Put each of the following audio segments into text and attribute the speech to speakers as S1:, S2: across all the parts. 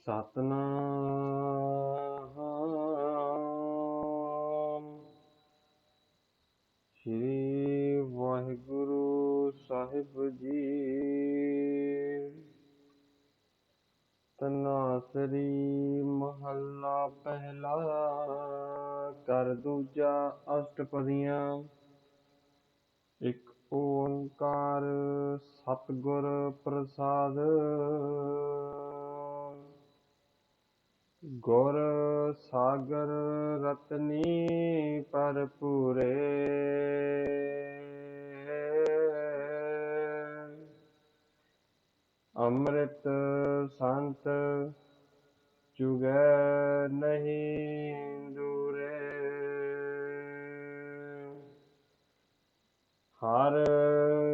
S1: ਸਤਨਾਮ। ਸ੍ਰੀ ਵਾਹਿਗੁਰੂ ਸਾਹਿਬ ਜੀ। ਤਨਾਸਰੀ ਮਹੱਲਾ ਪਹਿਲਾ ਕਰ ਦੂਜਾ ਅਸ਼ਟਪਦੀਆਂ। ਇੱਕ ਓੰਕਾਰ ਸਤਿਗੁਰ ਪ੍ਰਸਾਦ। ਗੁਰ ਸਾਗਰ ਰਤਨੀ ਭਰਪੂਰੇ। ਅੰਮ੍ਰਿਤ ਸੰਤ ਚੁਗੈ ਨਹੀਂ ਦੂਰੇ। ਹਰ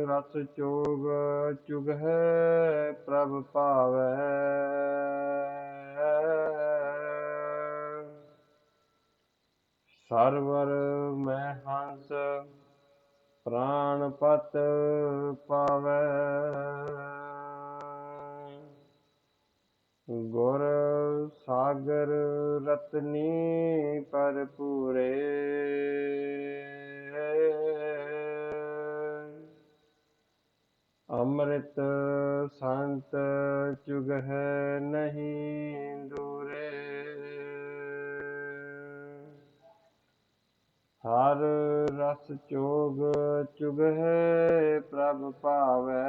S1: ਰਸ ਚੋਗ ਚੁਗਹਿ ਪ੍ਰਭ ਭਾਵੈ। ਸਰਵਰ ਮੈਂ ਹੰਸ ਪ੍ਰਾਨ ਪਤ ਪਾਵੈ। ਗੁਰ ਸਾਗਰ ਰਤਨੀ ਭਰਪੂਰੇ ਅੰਮ੍ਰਿਤ ਸੰਤ ਚੁਗਹਿ ਨਹੀਂ ਦੂ ਹਰ ਰਸ ਚੋਗ ਚੁਗਹਿ ਪ੍ਰਭ ਭਾਵੈ।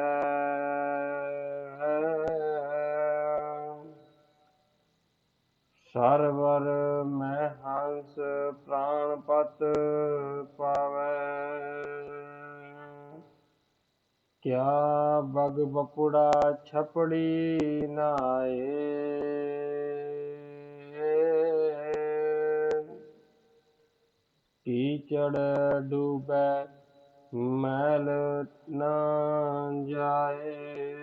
S1: ਸਰਵਰ ਮੈਂ ਹੰਸ ਪ੍ਰਾਨ ਪਤ ਪਾਵੈ। ਕਿਆ ਬਗ ਬਪੁੜਾ ਛਪੜੀ ਨਾਏ। ਕੀਚੜ ਡੂਬੈ ਮੈਲ ਨਾ ਜਾਏ।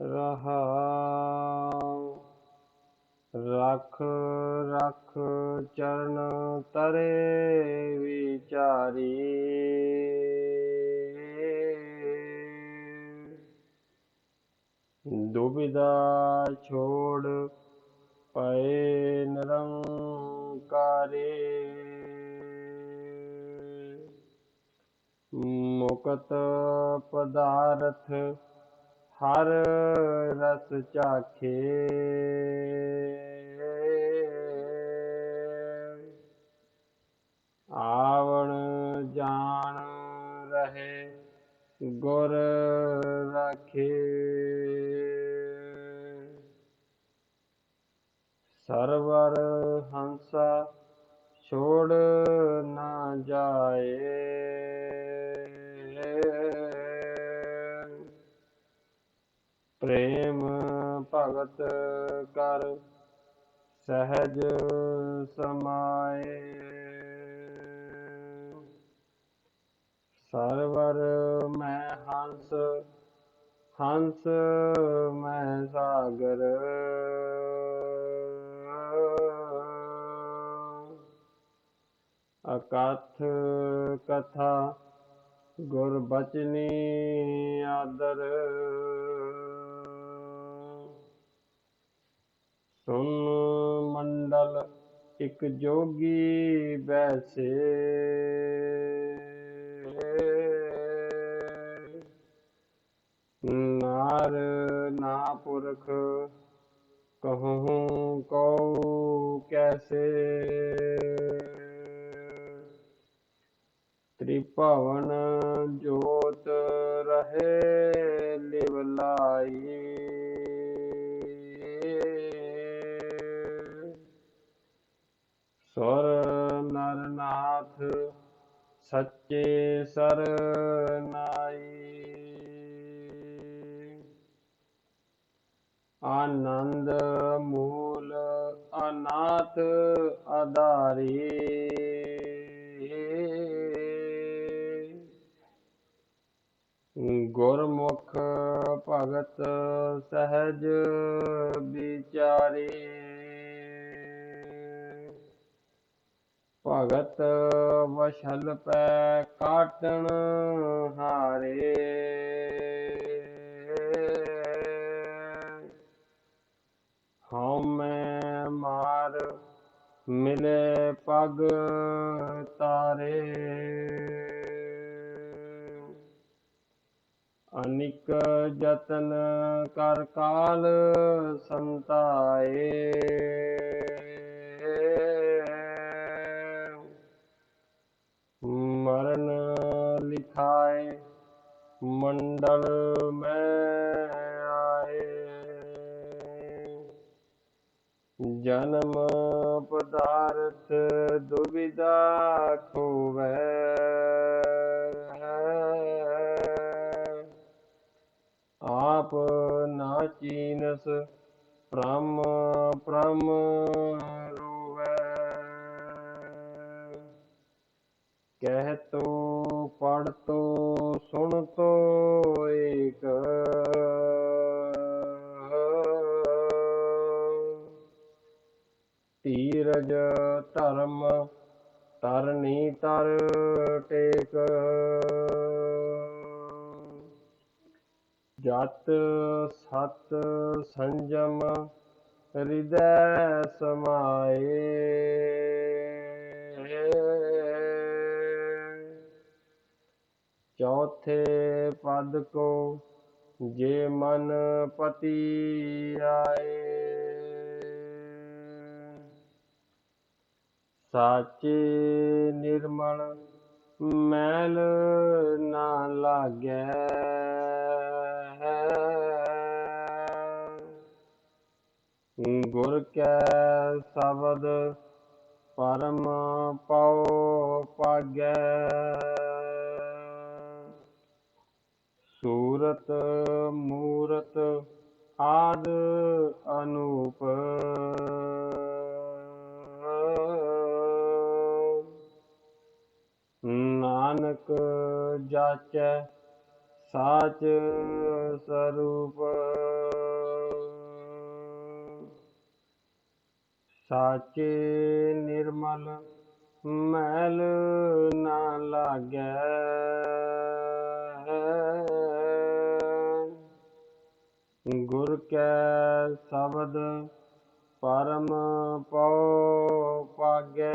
S1: ਰਹਾਉ ਰਖ ਰਖ ਚਰਨ ਤਰੇ ਵਿਚਾਰੀ। ਦੁਬਿਧਾ ਛੋੜ ਪਏ ਨਿਰੰਕਾਰੇ ਮੁਕਤ ਪਦਾਰਥ ਹਰ ਰਸ ਚਾਖੇ। ਆਵਣ ਜਾਣ ਰਹੇ ਗੁਰ ਸਰਵਰ ਹੰਸਾ ਛੋੜ ਨਾ ਜਾਏ। ਪ੍ਰੇਮ ਭਗਤ ਕਰ ਸਹਿਜ ਸਮਾਏ। ਸਰਵਰ ਮੈਂ ਹੰਸ ਹੰਸ ਮੈਂ ਸਾਗਰ। ਅਕਥ ਕਥਾ, ਗੁਰ ਬਚਨੀ ਆਦਰ। ਸੁਨ ਮੰਡਲ ਇਕ ਜੋਗੀ ਬੈਸੇ। ਨਾਰ ਨਾ ਪੁਰਖ ਕਹੂੰ ਕਉ ਕੈਸੇ। ਤ੍ਰਿਭਵਨ ਜੋਤ ਰਹੇ ਲਿਵ ਲਾਈ। ਸੁਰ ਨਰ ਸੱਚੇ ਸਰਨਾਈ ਆਨੰਦ ਮੂਲ ਅਨਾਥ ਆਧਾਰੀ ਗੁਰਮੁਖ ਭਗਤ ਸਹਿਜ ਵਿਚਾਰੇ। ਭਗਤ ਵਸ਼ਲ ਪੈ ਕਾਟਣ ਹਾਰੇ। ਹਉਮੈ ਮਾਰ ਮਿਲੇ ਪਗ ਤਾਰੇ। ਰਤਨ ਕਰ ਕਾਲ ਸੰਤਾਏ। ਮਰਨ ਲਿਖਾਏ ਮੰਡਲ ਮੈਂ ਆਏ। ਜਨਮ ਪਦਾਰਥ ਦੁਬਿਧਾ ਖੋਵੈ। ਨਾ ਚੀਨਸ ਪ੍ਰਮ ਪ੍ਰਮ ਰੋਵੈ। ਕਹਿ ਤੋ ਪੜ ਤੋ ਸੁਣ ਤੋ ਏਕ। ਧੀਰਜ ਧਰਮ ਤਰਨੀ ਤਰ ਟੇਕ। ਜਤ ਸਤ ਸੰਜਮ ਹਿਰਦੈ ਸਮਾਏ। ਚੌਥੇ ਪਦ ਕੋ ਜੇ ਮਨ ਪਤੀ ਆਏ। ਸਾਚੇ ਨਿਰਮਲ ਮੈਲ ਨਾ ਲਾਗੈ। ਗੁਰ ਕੈ ਸ਼ਬਦ ਪਰਮ ਪਉ ਪਾਗੈ। ਸੂਰਤ ਮੂਰਤ ਆਦ ਅਨੂਪ। ਨਾਨਕ ਜਾਚੈ, ਸਾਚ ਸਰੂਪ। ਸਾਚੇ ਨਿਰਮਲ ਮੈਲ ਨਾ ਲਾਗੈ। ਗੁਰ ਕੈ ਸ਼ਬਦ ਪਰਮ ਪਉ ਪਾਗੈ।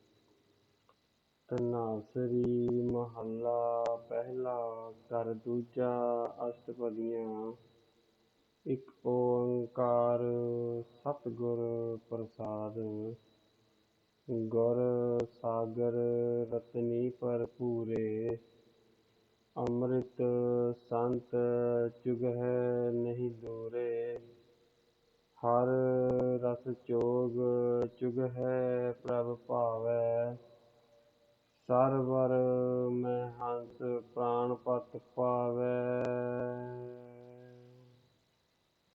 S1: ਤਨਾਸਰੀ ਮਹੱਲਾ, ਪਹਿਲਾ ਕਰ ਦੂਜਾ ਅਸ਼ਟਪਦੀਆਂ। ਇੱਕ ਓੰਕਾਰ ਸਤਿਗੁਰ ਪ੍ਰਸਾਦ। ਗੁਰ ਸਾਗਰ ਰਤਨੀ ਭਰਪੂਰੇ। ਅੰਮ੍ਰਿਤ ਸੰਤ ਚੁਗਹਿ ਨਹੀਂ ਦੂਰੇ। ਹਰ ਰਸ ਚੋਗ ਚੁਗਹਿ ਪ੍ਰਭ ਭਾਵੈ। ਸਰਵਰ ਮੈਂ ਹੰਸ ਪ੍ਰਾਨ ਪਤ ਪਾਵੈ।